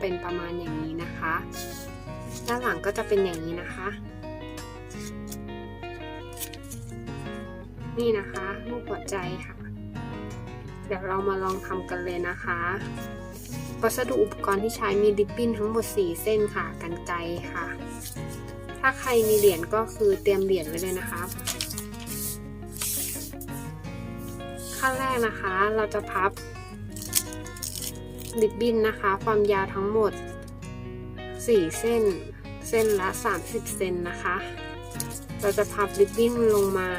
เป็นประมาณอย่างนี้นะคะ ด้านหลังก็จะเป็นอย่างนี้นะคะ นี่นะคะรูปหัวใจค่ะ เดี๋ยวเรามาลองทำกันเลยนะคะวัสดุอุปกรณ์ที่ใช้มีริบบิ้นทั้งหมด 4 เส้นค่ะ กันไกค่ะ ถ้าใครมีเหรียญก็คือเตรียมเหรียญไว้เลยนะคะขั้นแรกนะคะเราจะพับ ริบบิ้นนะคะ ความยาวทั้งหมด 4 เส้น เส้นละ 30 เซนนะคะ เราจะพับริบบิ้นลงมา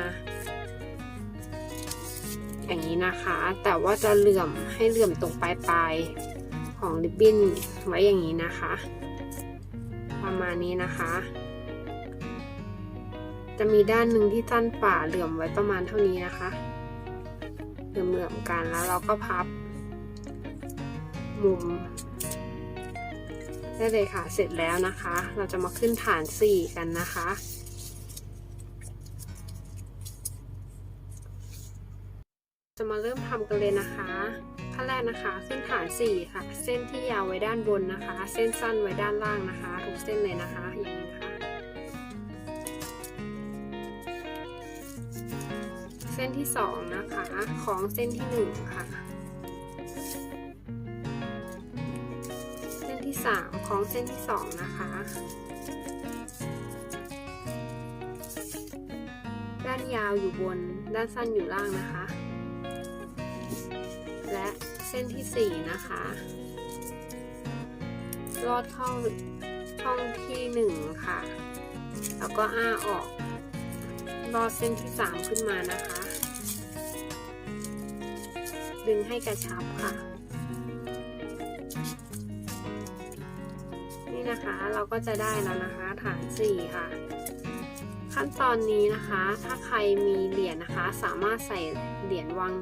อย่างนี้นะคะ แต่ว่าจะเหลื่อมให้เหลื่อมตรงปลายปลายของริบบิ้นไว้อย่างนี้นะคะ ประมาณนี้นะคะ จะมีด้านหนึ่งที่สั้นฝ่าเหลื่อมไว้ประมาณเท่านี้นะคะ เหลื่อมๆกันแล้วเราก็พับ มุม ได้เลยค่ะ เสร็จแล้วนะคะ เราจะมาขึ้นฐาน 4 กันนะคะ จะมาเริ่มทำกันเลยนะคะขั้นแรกนะคะขึ้นฐาน 4 ค่ะ เส้นที่ยาวไว้ด้านบนนะคะ เส้นสั้นไว้ด้านล่างนะคะ ทุกเส้นเลยนะคะอย่างนี้นะคะ เส้นที่ 2 นะคะ ของเส้นที่ 1 ค่ะ 3 ของเส้นที่ 2 นะคะ ด้านยาวอยู่บน ด้านสั้นอยู่ล่างนะคะ และเส้นที่ 4 นะคะ ลอดเข้าช่องที่ 1 ค่ะ แล้วก็อ้าออก ลอดเส้นที่ 3 ขึ้นมานะคะ ดึงให้กระชับค่ะ นะคะ เราก็จะได้แล้วนะคะ ฐาน 4 ค่ะ ขั้นตอนนี้นะคะ ถ้าใครมีเหรียญนะคะ สามารถใส่เหรียญวาง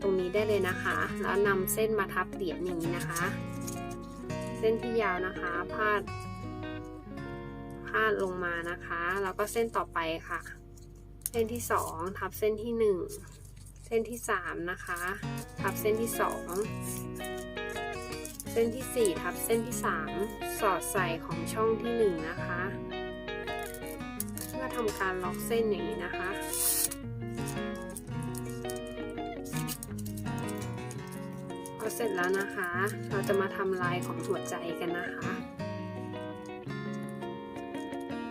ตรงนี้ได้เลยนะคะ แล้วนำเส้นมาทับเหรียญนี้นะคะ เส้นที่ยาวนะคะ พาด พาดลงมานะคะ แล้วก็เส้นต่อไปค่ะ เส้นที่สองทับเส้นที่หนึ่งเส้นที่สามนะคะ ทับเส้นที่สอง เส้นที่สี่ทับเส้นที่สามสอดใส่ของช่องที่หนึ่งนะคะ เพื่อทำการล็อกเส้นอย่างนี้นะคะ พอเสร็จแล้วนะคะ เราจะมาทำลายของหัวใจกันนะคะ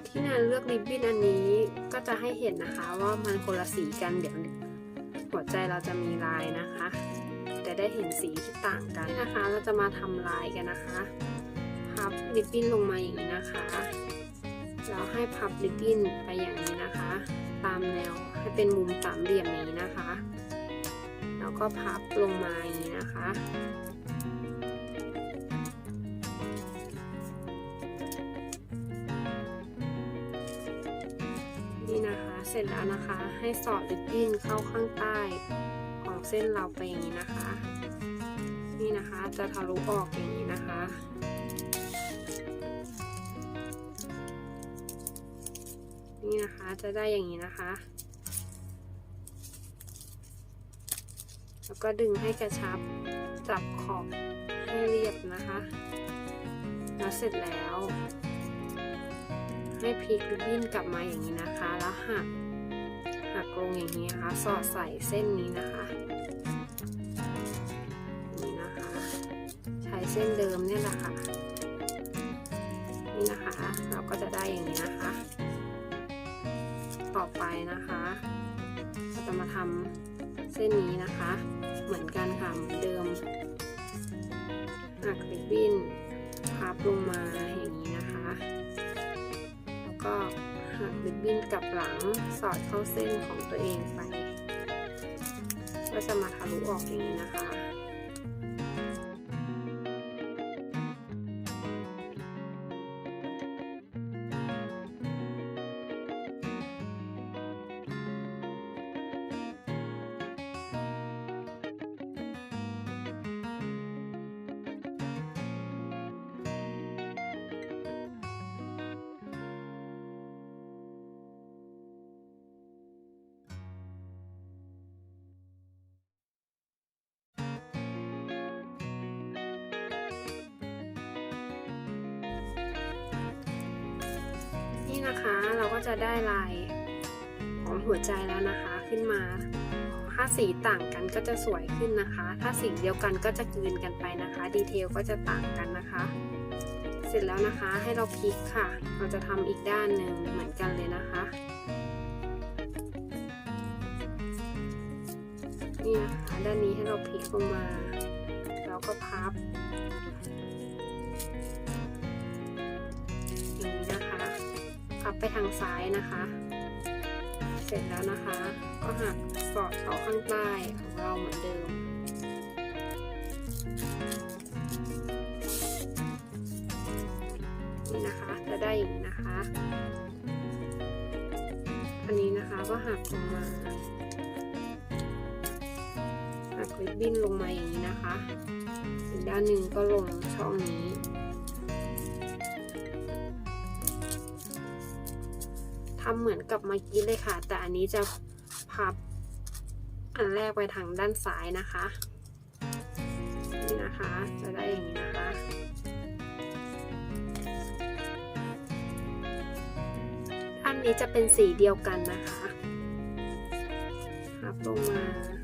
ที่นันเลือกริบบิ้นอันนี้ก็จะให้เห็นนะคะว่ามันคนละสีกันเดี๋ยวหัวใจเราจะมีลายนะคะ ได้เห็นสีที่ต่างกันนะคะ เราจะมาทำลายกันนะคะพับริบบิ้นลงมาอย่างนี้นะคะแล้วให้พับริบบิ้นไปอย่างนี้นะคะ ตามแนวให้เป็นมุมสามเหลี่ยมอย่างนี้นะคะแล้วก็พับลงมาอย่างนี้นะคะนี่นะคะ เสร็จแล้วนะคะ ให้สอดริบบิ้นเข้าข้างใต้ องเส้นเราไปอย่างนี้นะคะ นี่นะคะจะทะลุออกอย่างนี้นะคะ นี่นะคะจะได้อย่างนี้นะคะ แล้วก็ดึงให้กระชับจับขอบให้เรียบนะคะ แล้วเสร็จแล้ว ให้พลิกริบบิ้นกลับมาอย่างนี้นะคะ แล้วหัก กลงอย่างนี้นะคะ สอดใส่เส้นนี้นะคะนี่นะคะ ใช้เส้นเดิมเนี่ยแหละค่ะนี่นะคะ เราก็จะได้อย่างนี้นะคะ ต่อไปนะคะเราจะมาทำเส้นนี้นะคะ เหมือนกันค่ะเหมือนเดิมหักริบบิ้นพับลงมาอย่างนี้นะคะ แล้วก็ หักริบบิ้นกลับหลังสอดเข้าเส้นของตัวเองไป ก็จะมาทะลุออกอย่างนี้นะคะ นี่นะคะ เราก็จะได้ลายของหัวใจแล้วนะคะ ขึ้นมา ถ้าสีต่างกันก็จะสวยขึ้นนะคะ ถ้าสีเดียวกันก็จะกลืนกันไปนะคะ ดีเทลก็จะต่างกันนะคะ เสร็จแล้วนะคะ ให้เราพลิกค่ะ เราจะทำอีกด้านหนึ่งเหมือนกันเลยนะคะ นี่นะคะด้านนี้ให้เราพลิกลงมา แล้วก็พับ พับไปทางซ้ายนะคะ เสร็จแล้วนะคะ ก็หักสอดเข้าข้างใต้ของเราเหมือนเดิม นี่นะคะจะได้อย่างนี้นะคะ อันนี้นะคะก็หักลงมาหักริบบิ้นลงมาอย่างนี้นะคะ อีกด้านหนึ่งก็ลงช่องนี้ ทำเหมือนกับเมื่อกี้เลยค่ะ แต่อันนี้จะพับอันแรกไปทางด้านซ้ายนะคะนี่นะคะจะได้อย่างนี้นะคะอันนี้จะเป็นสีเดียวกันนะคะพับลงมา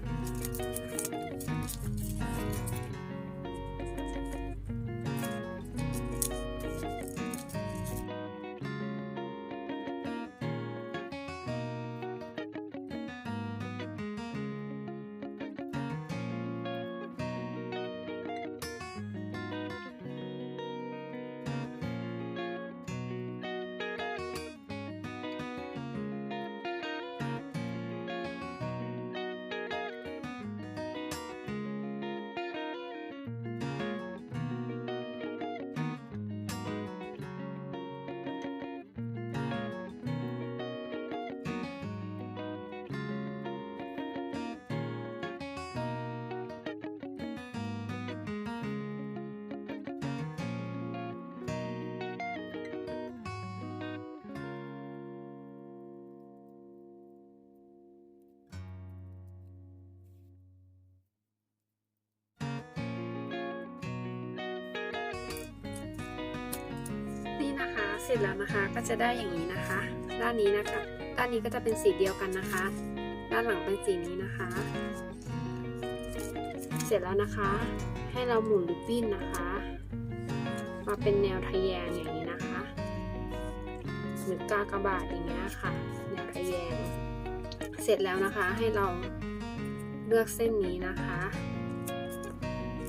เสร็จแล้วนะคะ ก็จะได้อย่างนี้นะคะ ด้านนี้นะคะ ด้านนี้ก็จะเป็นสีเดียวกันนะคะ ด้านหลังเป็นสีนี้นะคะ เสร็จแล้วนะคะ ให้เราหมุนริบบิ้นนะคะ มาเป็นแนวทะแยงอย่างนี้นะคะหมือกากระบาทอย่างเงี้ยค่ะแนวทะแยง เสร็จแล้วนะคะให้เราเลือกเส้นนี้นะคะ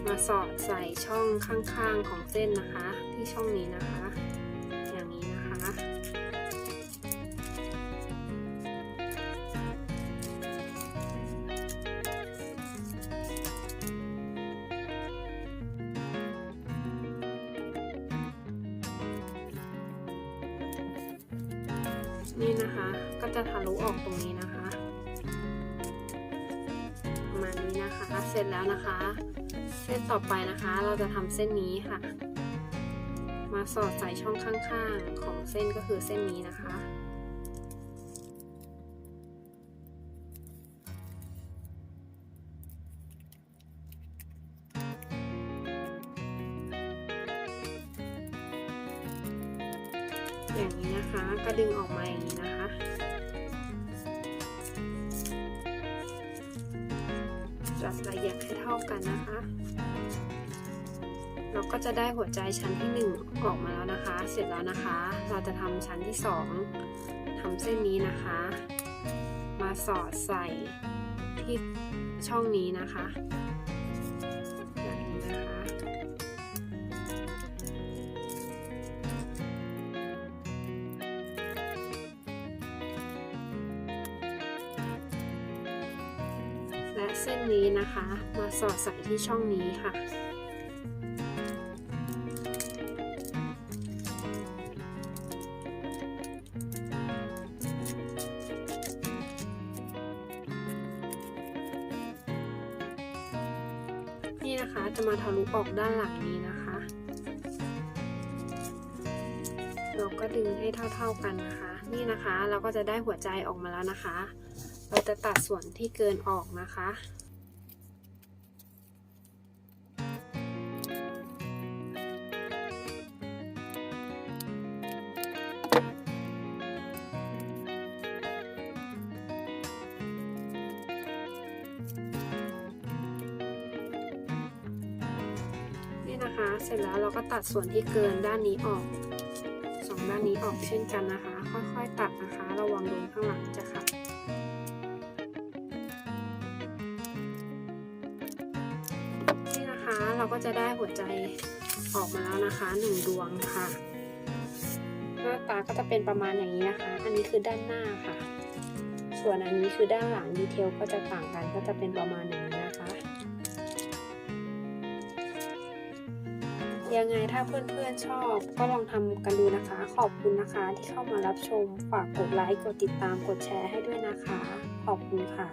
มาสอดใส่ช่องข้างๆของเส้นนะคะ ที่ช่องนี้นะคะ นี่นะคะ ก็จะทะลุออกตรงนี้นะคะ ประมาณนี้นะคะ เสร็จแล้วนะคะ เส้นต่อไปนะคะ เราจะทำเส้นนี้ค่ะ มาสอดใส่ช่องข้างๆ ของเส้นก็คือเส้นนี้นะคะ จัดละเอียดให้เท่ากันนะคะ เราก็จะได้หัวใจชั้นที่ 1 ออกมาแล้วนะคะ เสร็จแล้วนะคะ เราจะทำชั้นที่ 2ทำเส้นนี้นะคะ มาสอดใส่ที่ช่องนี้นะคะ และเส้นนี้นะคะ มาสอดใส่ที่ช่องนี้ค่ะ นี่นะคะจะมาทะลุออกด้านหลังนี้นะคะ เราก็ดึงให้เท่าๆกันนะคะ นี่นะคะเราก็จะได้หัวใจออกมาแล้วนะคะ เราจะตัดส่วนที่เกินออกนะคะนี่นะคะ เสร็จแล้วเราก็ตัดส่วนที่เกินด้านนี้ออกสองด้านนี้ออกเช่นกันนะคะ ค่อยๆตัดนะคะ ระวังโดนข้างหลังจะขาด ก็จะได้หัวใจออกมาแล้วนะคะหนึ่งดวงค่ะหน้าตาก็จะเป็นประมาณอย่างนี้นะคะ อันนี้คือด้านหน้าค่ะ ส่วนอันนี้คือด้านหลังดีเทลก็จะต่างกันก็จะเป็นประมาณอย่างนี้นะคะ ยังไงถ้าเพื่อนๆชอบก็ลองทำกันดูนะคะ ขอบคุณนะคะที่เข้ามารับชม ฝากกดไลค์ กดติดตาม กดแชร์ให้ด้วยนะคะ ขอบคุณค่ะ